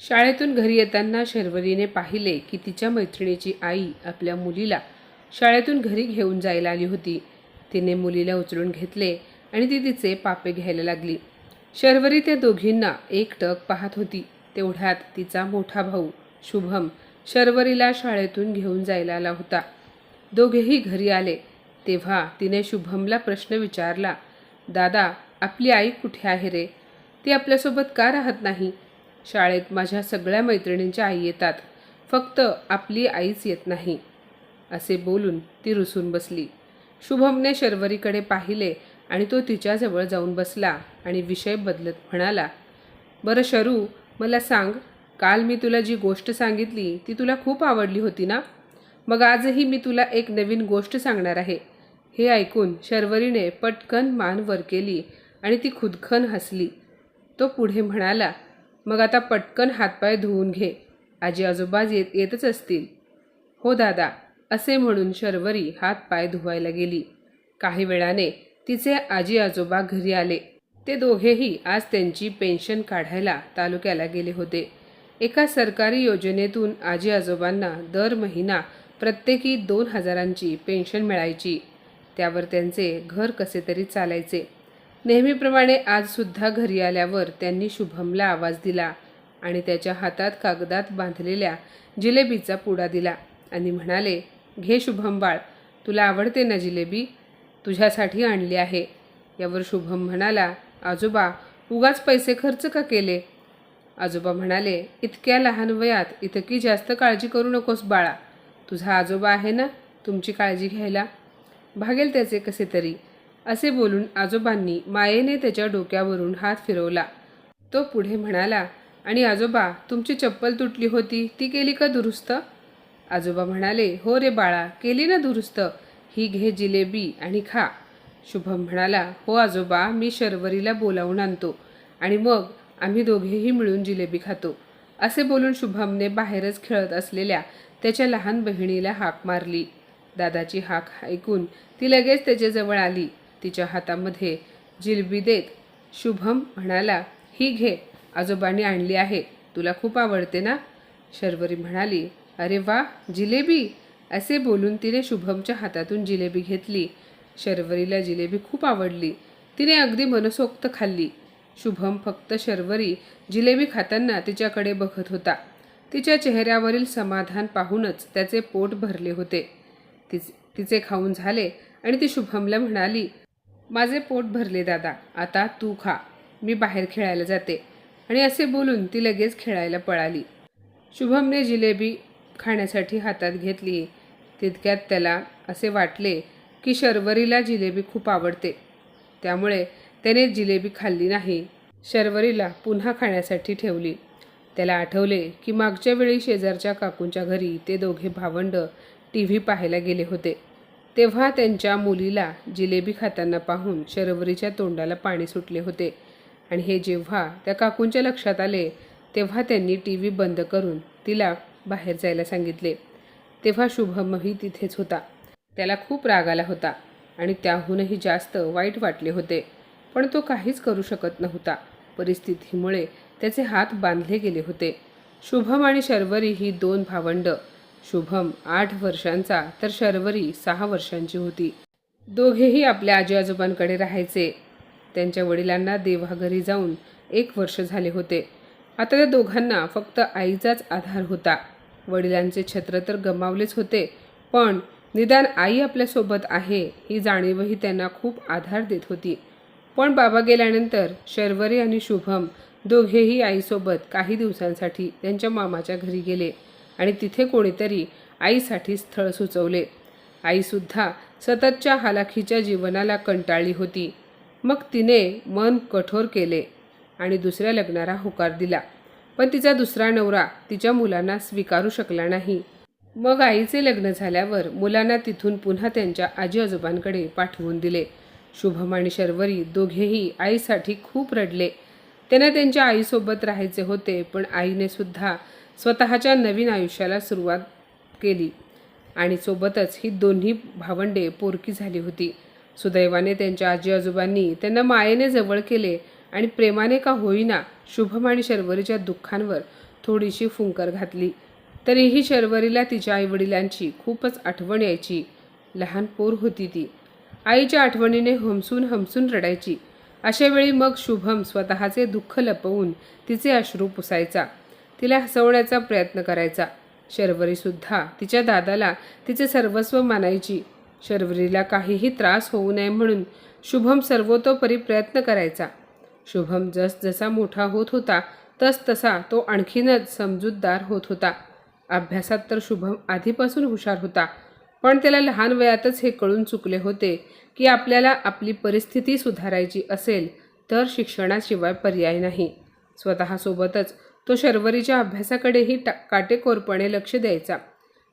शाळेतून घरी येताना शर्वरीने पाहिले की तिच्या मैत्रिणीची आई आपल्या मुलीला शाळेतून घरी घेऊन जायला आली होती. तिने मुलीला उचलून घेतले आणि ती तिचे पापे घ्यायला लागली. शर्वरी त्या दोघींना एकटक पाहत होती. तेवढ्यात तिचा मोठा भाऊ शुभम शर्वरीला शाळेतून घेऊन जायला आला होता. दोघेही घरी आले. तेव्हा तिने शुभमला प्रश्न विचारला दादा आपली आई कुठे आहे रे? ती आपल्यासोबत का राहत नाही? शाळेत माझ्या सगळ्या मैत्रिणींच्या आई येतात. फक्त आपली आईच येत नाही. असे बोलून ती रुसून बसली. शुभमने शर्वरीकडे पाहिले आणि तो तिच्याजवळ जाऊन बसला आणि विषय बदलत म्हणाला बरं शरू मला सांग काल मी तुला जी गोष्ट सांगितली ती तुला खूप आवडली होती ना? मग आजही मी तुला एक नवीन गोष्ट सांगणार आहे. हे ऐकून शर्वरीने पटकन मान वर केली आणि ती खुदखन हसली. तो पुढे म्हणाला मग आता पटकन हातपाय धुवून घे. आजी आजोबा येत येतच असतील. हो दादा असे म्हणून शर्वरी हातपाय धुवायला गेली. काही वेळाने तिचे आजी आजोबा घरी आले. ते दोघेही आज त्यांची पेन्शन काढायला तालुक्याला गेले होते. एका सरकारी योजनेतून आजी आजोबांना दर महिना प्रत्येकी दोन हजारांची पेन्शन मिळायची. त्यावर त्यांचे घर कसे तरी चालायचे. नेहमीप्रमाणे आजसुद्धा घरी आल्यावर त्यांनी शुभमला आवाज दिला आणि त्याच्या हातात कागदात बांधलेल्या जिलेबीचा पुडा दिला आणि म्हणाले घे शुभम बाळ तुला आवडते ना जिलेबी? तुझ्यासाठी आणली आहे. यावर शुभम म्हणाला आजोबा उगाच पैसे खर्च का केले? आजोबा म्हणाले इतक्या लहान वयात इतकी जास्त काळजी करू नकोस बाळा. तुझा आजोबा आहे ना तुमची काळजी घ्यायला? भागेल त्याचे कसे तरी. असे बोलून आजोबांनी मायेने त्याच्या डोक्यावरून हात फिरवला. तो पुढे म्हणाला आणि आजोबा तुमची चप्पल तुटली होती ती केली का दुरुस्त? आजोबा म्हणाले हो रे बाळा केली ना दुरुस्त. ही घे जिलेबी आणि खा. शुभम म्हणाला हो आजोबा मी शर्वरीला बोलावून आणतो आणि मग आम्ही दोघेही मिळून जिलेबी खातो. असे बोलून शुभमने बाहेरच खेळत असलेल्या त्याच्या लहान बहिणीला हाक मारली. दादाची हाक ऐकून ती लगेच त्याच्याजवळ आली. तिच्या हातामध्ये जिलबी देत शुभम म्हणाला ही घे आजोबांनी आणली आहे तुला खूप आवडते ना? शर्वरी म्हणाली अरे वा जिलेबी. असे बोलून तिने शुभमच्या हातातून जिलेबी घेतली. शर्वरीला जिलेबी खूप आवडली. तिने अगदी मनसोक्त खाल्ली. शुभम फक्त शर्वरी जिलेबी खाताना तिच्याकडे बघत होता. तिच्या चेहऱ्यावरील समाधान पाहूनच त्याचे पोट भरले होते. तिचे तिचे खाऊन झाले आणि ती शुभमला म्हणाली माझे पोट भरले दादा. आता तू खा. मी बाहेर खेळायला जाते. आणि असे बोलून ती लगेच खेळायला पळाली. शुभमने जिलेबी खाण्यासाठी हातात घेतली. तितक्यात त्याला असे वाटले की शर्वरीला जिलेबी खूप आवडते. त्यामुळे त्याने जिलेबी खाल्ली नाही. शर्वरीला पुन्हा खाण्यासाठी ठेवली. त्याला आठवले की मागच्या वेळी शेजारच्या काकूंच्या घरी ते दोघे भावंड टी व्ही पाहायला गेले होते. तेव्हा त्यांच्या मुलीला जिलेबी खाताना पाहून शरवरीच्या तोंडाला पाणी सुटले होते. आणि हे जेव्हा त्या काकूंच्या लक्षात आले तेव्हा त्यांनी टी व्ही बंद करून तिला बाहेर जायला सांगितले. तेव्हा शुभमही तिथेच होता. त्याला खूप राग आला होता आणि त्याहूनही जास्त वाईट वाटले होते. पण तो काहीच करू शकत नव्हता. परिस्थितीमुळे त्याचे हात बांधले गेले होते. शुभम आणि शर्वरी ही दोन भावंड. शुभम आठ वर्षांचा तर शर्वरी सहा वर्षांची होती. दोघेही आपल्या आजी आजोबांकडे राहायचे. त्यांच्या वडिलांना देवाघरी जाऊन एक वर्ष झाले होते. आता त्या दोघांना फक्त आईचाच आधार होता. वडिलांचे छत्र तर गमावलेच होते पण निदान आई आपल्यासोबत आहे ही जाणीवही त्यांना खूप आधार देत होती. पण बाबा गेल्यानंतर शर्वरी आणि शुभम दोघेही आईसोबत काही दिवसांसाठी त्यांच्या मामाच्या घरी गेले. आणि तिथे कोणीतरी आईसाठी स्थळ सुचवले. आईसुद्धा सततच्या हालाखीच्या जीवनाला कंटाळली होती. मग तिने मन कठोर केले आणि दुसऱ्या लग्नाला होकार दिला. पण तिचा दुसरा नवरा तिच्या मुलांना स्वीकारू शकला नाही. मग आईचे लग्न झाल्यावर मुलांना तिथून पुन्हा त्यांच्या आजी आजोबांकडे पाठवून दिले. शुभम आणि शर्वरी दोघेही आईसाठी खूप रडले. त्यांना त्यांच्या आईसोबत राहायचे होते पण आईने सुद्धा स्वतःच्या नवीन आयुष्याला सुरुवात केली. आणि सोबतच ही दोन्ही भावंडे पोरकी झाली होती. सुदैवाने त्यांच्या आजी आजोबांनी त्यांना मायेने जवळ केले आणि प्रेमाने का होईना शुभम आणि शर्वरीच्या दुःखांवर थोडीशी फुंकर घातली. तरीही शर्वरीला तिच्या आईवडिलांची खूपच आठवण यायची. लहान पोर होती ती. आईच्या आठवणीने हमसून हमसून रडायची. अशावेळी मग शुभम स्वतःचे दुःख लपवून तिचे अश्रू पुसायचा. तिला हसवण्याचा प्रयत्न करायचा. शर्वरीसुद्धा तिच्या दादाला तिचे सर्वस्व मानायची. शर्वरीला काहीही त्रास होऊ नये म्हणून शुभम सर्वतोपरी प्रयत्न करायचा. शुभम जसजसा मोठा होत होता तस तसा तो आणखीनच समजूतदार होत होता. अभ्यासात तर शुभम आधीपासून हुशार होता पण त्याला लहान वयातच हे कळून चुकले होते की आपल्याला आपली परिस्थिती सुधारायची असेल तर शिक्षणाशिवाय पर्याय नाही. स्वतःसोबतच तो शर्वरीच्या अभ्यासाकडेही टा काटेकोरपणे लक्ष द्यायचा.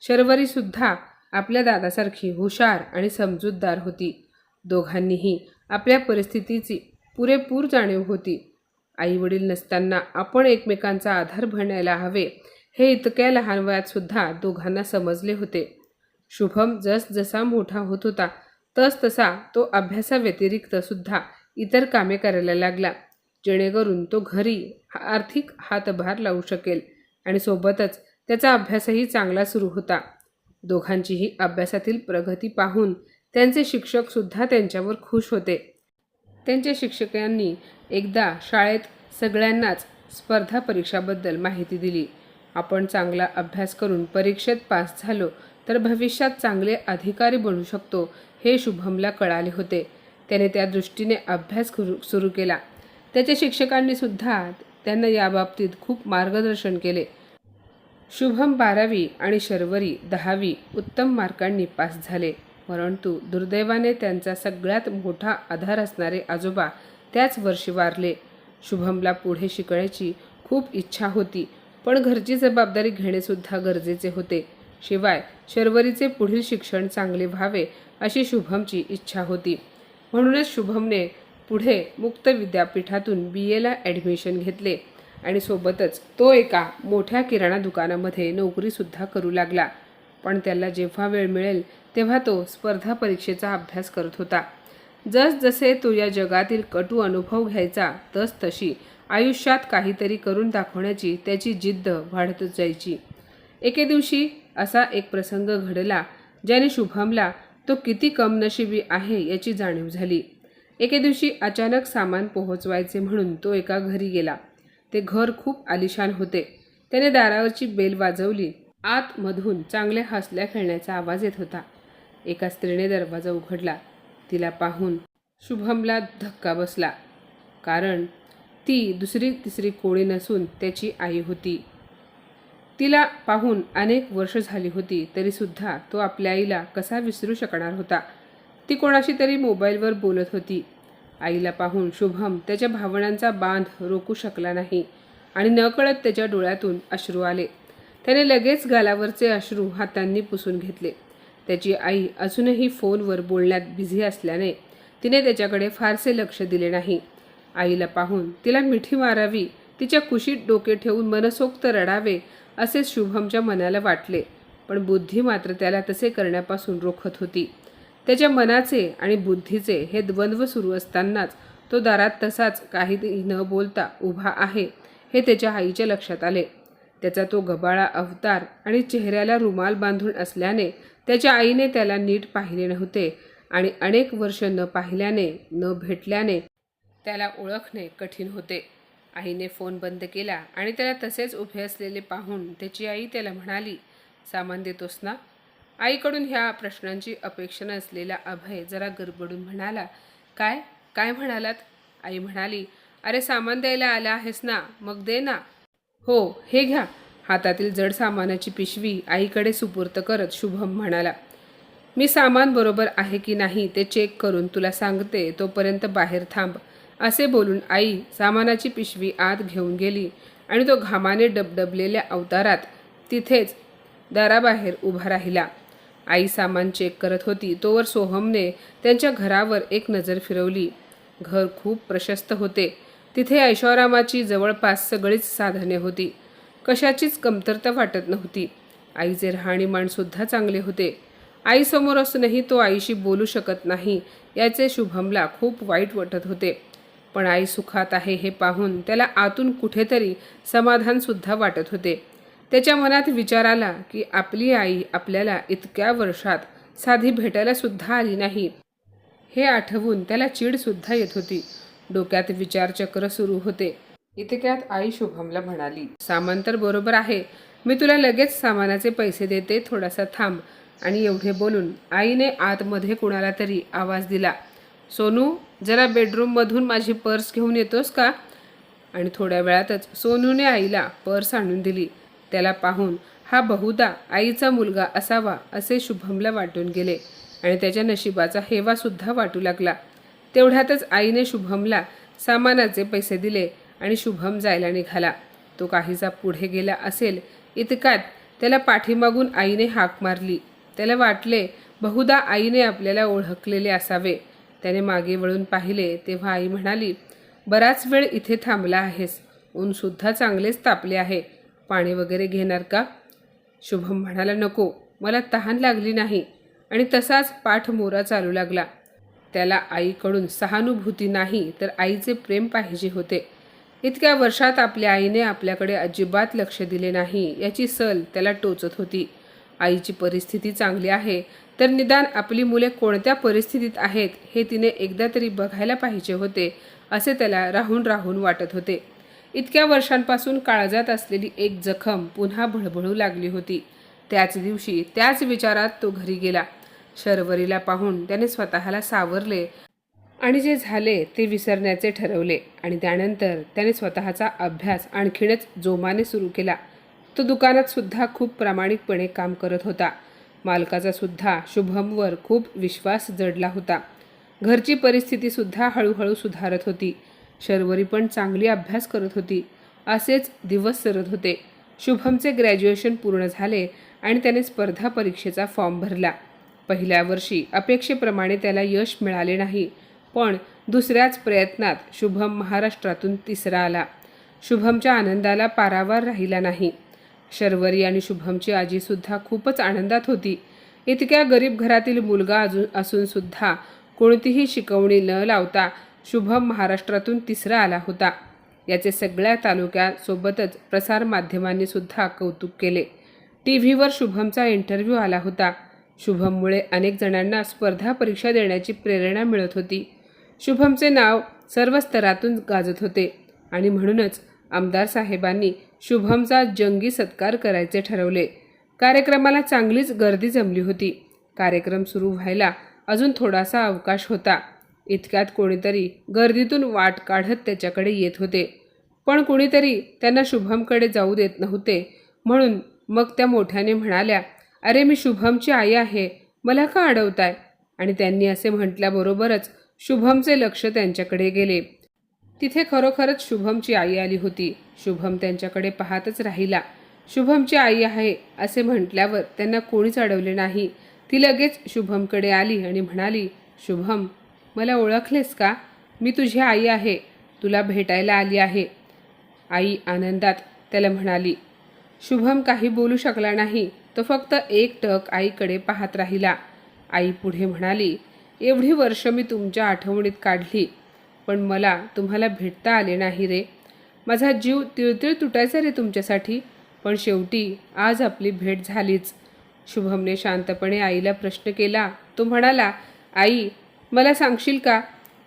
शर्वरीसुद्धा आपल्या दादासारखी हुशार आणि समजूतदार होती. दोघांनीही आपल्या परिस्थितीची पुरेपूर जाणीव होती. आईवडील नसताना आपण एकमेकांचा आधार बनायला हवे हे इतक्या लहान वयातसुद्धा दोघांना समजले होते. शुभम जस जसा मोठा होत होता तस तसा तो अभ्यासाव्यतिरिक्त सुद्धा इतर कामे करायला लागला. जेणेकरून तो घरी आर्थिक हातभार लावू शकेल आणि सोबतच त्याचा अभ्यासही चांगला सुरू होता. दोघांचीही अभ्यासातील प्रगती पाहून त्यांचे शिक्षकसुद्धा त्यांच्यावर खुश होते. त्यांच्या शिक्षकांनी एकदा शाळेत सगळ्यांनाच स्पर्धा परीक्षाबद्दल माहिती दिली. आपण चांगला अभ्यास करून परीक्षेत पास झालो तर भविष्यात चांगले अधिकारी बनू शकतो हे शुभमला कळाले होते. त्याने त्या दृष्टीने अभ्यास सुरू केला. त्याच्या शिक्षकांनी सुद्धा त्यांना याबाबतीत खूप मार्गदर्शन केले. शुभम बारावी आणि शर्वरी दहावी उत्तम मार्कांनी पास झाले. परंतु दुर्दैवाने त्यांचा सगळ्यात मोठा आधार असणारे आजोबा त्याच वर्षी वारले. शुभमला पुढे शिकण्याची खूप इच्छा होती पण घरची जबाबदारी घेणेसुद्धा गरजेचे होते. शिवाय शर्वरीचे पुढील शिक्षण चांगले व्हावे अशी शुभमची इच्छा होती. म्हणूनच शुभमने पुढे मुक्त विद्यापीठातून बी एला ॲडमिशन घेतले. आणि सोबतच तो एका मोठ्या किराणा दुकानामध्ये नोकरीसुद्धा करू लागला. पण त्याला जेव्हा वेळ मिळेल तेव्हा तो स्पर्धा परीक्षेचा अभ्यास करत होता. जसजसे तो या जगातील कटू अनुभव घ्यायचा तस तशी आयुष्यात काहीतरी करून दाखवण्याची त्याची जिद्द वाढतच जायची. एके दिवशी असा एक प्रसंग घडला ज्याने शुभमला तो किती कमनशिबी आहे याची जाणीव झाली. एके दिवशी अचानक सामान पोहोचवायचे म्हणून तो एका घरी गेला. ते घर खूप आलिशान होते. त्याने दारावरची बेल वाजवली. आतमधून चांगल्या हसल्या खेळण्याचा आवाज येत होता. एका स्त्रीने दरवाजा उघडला. तिला पाहून शुभमला धक्का बसला. कारण ती दुसरी तिसरी कोळी नसून त्याची आई होती. तिला पाहून अनेक वर्ष झाली होती तरीसुद्धा तो आपल्या आईला कसा विसरू शकणार होता? ती कोणाशी तरी मोबाईलवर बोलत होती. आईला पाहून शुभम त्याच्या भावनांचा बांध रोखू शकला नाही आणि नकळत त्याच्या डोळ्यातून अश्रू आले. त्याने लगेच गालावरचे अश्रू हातांनी पुसून घेतले. त्याची आई अजूनही फोनवर बोलण्यात बिझी असल्याने तिने त्याच्याकडे फारसे लक्ष दिले नाही. आईला पाहून तिला मिठी मारावी तिच्या कुशीत डोके ठेवून मनसोक्त रडावे असे शुभमच्या मनाला वाटले पण बुद्धी मात्र त्याला तसे करण्यापासून रोखत होती. त्याच्या मनाचे आणि बुद्धीचे हे द्वंद्व सुरू असतानाच तो दारात तसाच काही न बोलता उभा आहे हे त्याच्या आईच्या लक्षात आले. त्याचा तो गबाळा अवतार आणि चेहऱ्याला रुमाल बांधून असल्याने त्याच्या आईने त्याला नीट पाहिले नव्हते आणि अनेक वर्ष न पाहिल्याने न भेटल्याने त्याला ओळखणे कठीण होते. आईने फोन बंद केला आणि त्याला तसेच उभे असलेले पाहून त्याची आई त्याला म्हणाली सामान देतोस ना? आईकडून ह्या प्रश्नांची अपेक्षा नसलेला अभय जरा गरबडून म्हणाला काय? काय म्हणालात? आई म्हणाली अरे सामान द्यायला आला आहेस ना मग दे ना. हो हे घ्या. हातातील जड सामानाची पिशवी आईकडे सुपूर्त करत शुभम म्हणाला मी सामान बरोबर आहे की नाही ते चेक करून तुला सांगते तोपर्यंत बाहेर थांब. असे बोलून आई सामानाची पिशवी आत घेऊन गेली आणि तो घामाने डबडबलेल्या अवतारात तिथेच दाराबाहेर उभा राहिला. आई सामान चेक करत होती. तोवर सोहमने त्यांच्या घरावर एक नजर फिरवली. घर खूप प्रशस्त होते. तिथे ऐशोरामाची जवळपास सगळीच साधने होती. कशाचीच कमतरता वाटत नव्हती. आईचे राहणीमानसुद्धा चांगले होते. आईसमोर असूनही तो आईशी बोलू शकत नाही याचे शुभमला खूप वाईट वाटत होते. पण आई सुखात आहे हे पाहून त्याला आतून कुठेतरी समाधानसुद्धा वाटत होते. त्याच्या मनात विचार आला की आपली आई आपल्याला इतक्या वर्षात साधी भेटायला सुद्धा आली नाही. हे आठवून त्याला चीडसुद्धा येत होती. डोक्यात विचारचक्र सुरू होते. इतक्यात आई शुभमला म्हणाली सामान तर बरोबर आहे. मी तुला लगेच सामानाचे पैसे देते थोडासा थांब. आणि एवढे बोलून आईने आतमध्ये कुणाला तरी आवाज दिला सोनू जरा बेडरूममधून माझी पर्स घेऊन येतोस का? आणि थोड्या वेळातच सोनूने आईला पर्स आणून दिली. त्याला पाहून हा बहुधा आईचा मुलगा असावा असे शुभमला वाटून गेले आणि त्याच्या नशिबाचा हेवासुद्धा वाटू लागला. तेवढ्यातच आईने शुभमला सामानाचे पैसे दिले आणि शुभम जायला निघाला. तो काहीसा पुढे गेला असेल इतकात त्याला पाठीमागून आईने हाक मारली. त्याला वाटले बहुदा आईने आपल्याला ओळखलेले असावे. त्याने मागे वळून पाहिले तेव्हा आई म्हणाली बराच वेळ इथे थांबला आहेस. ऊनसुद्धा चांगलेच तापले आहे. पाणी वगैरे घेणार का? शुभम म्हणाला नको. मला तहान लागली नाही. आणि तसाच पाठ मोरा चालू लागला. त्याला आईकडून सहानुभूती नाही तर आईचे प्रेम पाहिजे होते. इतक्या वर्षात आपल्या आईने आपल्याकडे अजिबात लक्ष दिले नाही. याची सल त्याला टोचत होती. आईची परिस्थिती चांगली आहे तर निदान आपली मुले कोणत्या परिस्थितीत आहेत हे तिने एकदा तरी बघायला पाहिजे होते असे त्याला राहून राहून वाटत होते. इतक्या वर्षांपासून काळजात असलेली एक जखम पुन्हा भळभळू लागली होती. त्याच दिवशी त्याच विचारात तो घरी गेला. शर्वरीला पाहून त्याने स्वतःला सावरले आणि जे झाले ते विसरण्याचे ठरवले आणि त्यानंतर त्याने स्वतःचा अभ्यास आणखीनच जोमाने सुरू केला. तो दुकानात सुद्धा खूप प्रामाणिकपणे काम करत होता. मालकाचा सुद्धा शुभमवर खूप विश्वास जडला होता. घरची परिस्थितीसुद्धा हळूहळू सुधारत होती. शर्वरी पण चांगली अभ्यास करत होती. असेच दिवस सरत होते. शुभमचे ग्रॅज्युएशन पूर्ण झाले आणि त्याने स्पर्धा परीक्षेचा फॉर्म भरला. पहिल्या वर्षी अपेक्षेप्रमाणे त्याला यश मिळाले नाही पण दुसऱ्याच प्रयत्नात शुभम महाराष्ट्रातून तिसरा आला. शुभमच्या आनंदाला पारावार राहिला नाही. शर्वरी आणि शुभमची आजीसुद्धा खूपच आनंदात होती. इतक्या गरीब घरातील मुलगा अजून असूनसुद्धा कोणतीही शिकवणी न लावता शुभम महाराष्ट्रातून तिसरा आला होता. याचे सगळ्या तालुक्यासोबतच प्रसारमाध्यमांनी सुद्धा कौतुक केले. टी व्हीवर शुभमचा इंटरव्ह्यू आला होता. शुभममुळे अनेक जणांना स्पर्धा परीक्षा देण्याची प्रेरणा मिळत होती. शुभमचे नाव सर्व स्तरातून गाजत होते आणि म्हणूनच आमदार साहेबांनी शुभमचा जंगी सत्कार करायचे ठरवले. कार्यक्रमाला चांगलीच गर्दी जमली होती. कार्यक्रम सुरू व्हायला अजून थोडासा अवकाश होता. इतक्यात कोणीतरी गर्दीतून वाट काढत त्याच्याकडे येत होते. पण कोणीतरी त्यांना शुभमकडे जाऊ देत नव्हते. म्हणून मग त्या मोठ्याने म्हणाल्या अरे मी शुभमची आई आहे. मला का अडवताय? आणि त्यांनी असे म्हटल्याबरोबरच शुभमचे लक्ष त्यांच्याकडे गेले. तिथे खरोखरच शुभमची आई आली होती. शुभम त्यांच्याकडे पाहतच राहिला. शुभमची आई आहे असे म्हटल्यावर त्यांना कोणीच अडवले नाही. ती लगेच शुभमकडे आली आणि म्हणाली शुभम मला ओळखलेस का? मी तुझी आई आहे. तुला भेटायला आली आहे. आई आनंदात त्याला म्हणाली शुभम काही बोलू शकला नाही. तो फक्त एक टक आईकडे पाहत राहिला. आई पुढे म्हणाली एवढी वर्ष मी तुमच्या आठवणीत काढली पण मला तुम्हाला भेटता आले नाही रे. माझा जीव तिळतिळ तुटायचा रे तुमच्यासाठी पण शेवटी आज आपली भेट झालीच. शुभमने शांतपणे आईला प्रश्न केला. तो म्हणाला आई मला सांगशील का?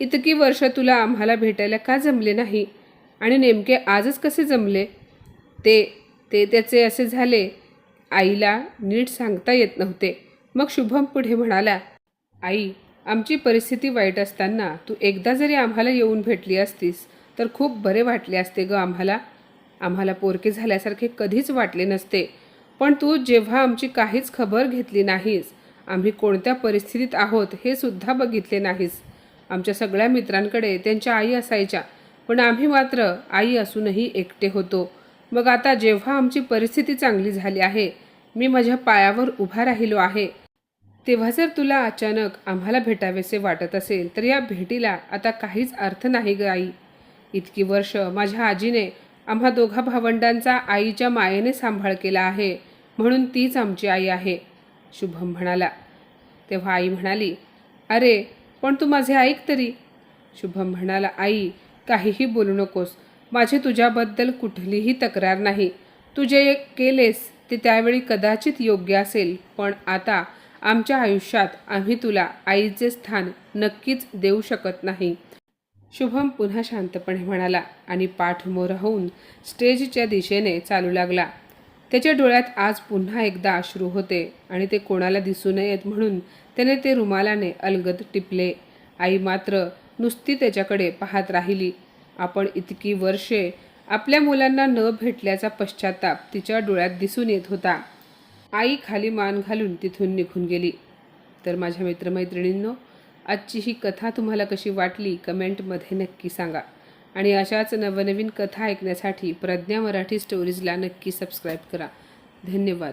इतकी वर्ष तुला आम्हाला भेटायला का जमले नाही? आणि नेमके आजच कसे जमले? ते ते त्याचे असे झाले. आईला नीट सांगता येत नव्हते. मग शुभम पुढे म्हणाला आई आमची परिस्थिती वाईट असताना तू एकदा जरी आम्हाला येऊन भेटली असतीस तर खूप बरे वाटले असते ग आम्हाला. आम्हाला पोरके झाल्यासारखे कधीच वाटले नसते. पण तू जेव्हा आमची काहीच खबर घेतली नाहीस आम्ही कोणत्या परिस्थितीत आहोत हे सुद्धा बघितले नाहीस. आमच्या सगळ्या मित्रांकडे त्यांच्या आई असायच्या पण आम्ही मात्र आई असूनही एकटे होतो. मग आता जेव्हा आमची परिस्थिती चांगली झाली आहे मी माझ्या पायावर उभा राहिलो आहे. तेव्हा जर तुला अचानक आम्हाला भेटावेसे वाटत असेल तर या भेटीला आता काहीच अर्थ नाही ग आई. इतकी वर्ष माझ्या आजीने आम्हा दोघा भावंडांचा आईच्या मायेने सांभाळ केला आहे म्हणून तीच आमची आई आहे. शुभम म्हणाला. तेव्हा आई म्हणाली अरे पण तू माझे ऐक तरी. शुभम म्हणाला आई काहीही बोलू नकोस. माझी तुझ्याबद्दल कुठलीही तक्रार नाही. तू जे केलेस ते त्यावेळी कदाचित योग्य असेल पण आता आमच्या आयुष्यात आम्ही तुला आईचे स्थान नक्कीच देऊ शकत नाही. शुभम पुन्हा शांतपणे म्हणाला आणि पाठमोर होऊन स्टेजच्या दिशेने चालू लागला. त्याच्या डोळ्यात आज पुन्हा एकदा अश्रू होते आणि ते कोणाला दिसू नयेत म्हणून त्याने ते रुमालाने अलगद टिपले. आई मात्र नुसती त्याच्याकडे पाहत राहिली. आपण इतकी वर्षे आपल्या मुलांना न भेटल्याचा पश्चाताप तिच्या डोळ्यात दिसून येत होता. आई खाली मान घालून तिथून निघून गेली. तर माझ्या मित्रमैत्रिणींनो आजची ही कथा तुम्हाला कशी वाटली कमेंटमध्ये नक्की सांगा. आणि अशाच नवनवीन कथा ऐकण्यासाठी प्रज्ञा मराठी स्टोरीजला नक्की सबस्क्राईब करा. धन्यवाद.